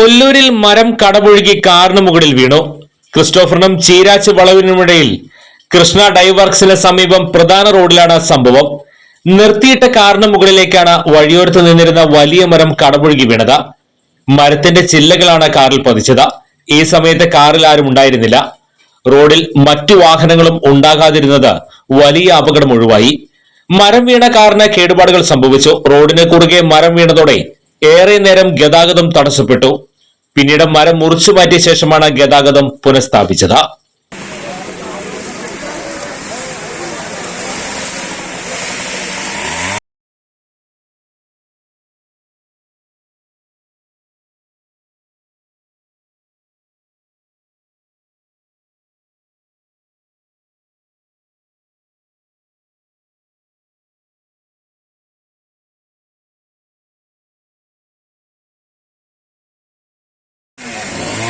ഒല്ലൂരിൽ മരം കടപുഴുകി കാറിന് മുകളിൽ വീണു. ക്രിസ്റ്റോഫറിനും ചീരാച്ച് വളവിനുമിടയിൽ കൃഷ്ണ ഡൈവർക്സിന് സമീപം പ്രധാന റോഡിലാണ് സംഭവം. നിർത്തിയിട്ട കാറിന് മുകളിലേക്കാണ് വഴിയോരത്ത് നിന്നിരുന്ന വലിയ മരം കടപുഴുകി വീണത്. മരത്തിന്റെ ചില്ലകളാണ് കാറിൽ പതിച്ചത്. ഈ സമയത്ത് കാറിൽ ആരും ഉണ്ടായിരുന്നില്ല. റോഡിൽ മറ്റു വാഹനങ്ങളും ഉണ്ടാകാതിരുന്നത് വലിയ അപകടം ഒഴിവായി. മരം വീണ കാറിന് കേടുപാടുകൾ സംഭവിച്ചു. റോഡിന് കുറുകെ മരം വീണതോടെ ഏറെ നേരം ഗതാഗതം തടസ്സപ്പെട്ടു. പിന്നീട് മരം മുറിച്ചു മാറ്റിയ ശേഷമാണ് ഗതാഗതം പുനഃസ്ഥാപിച്ചത്. Yeah.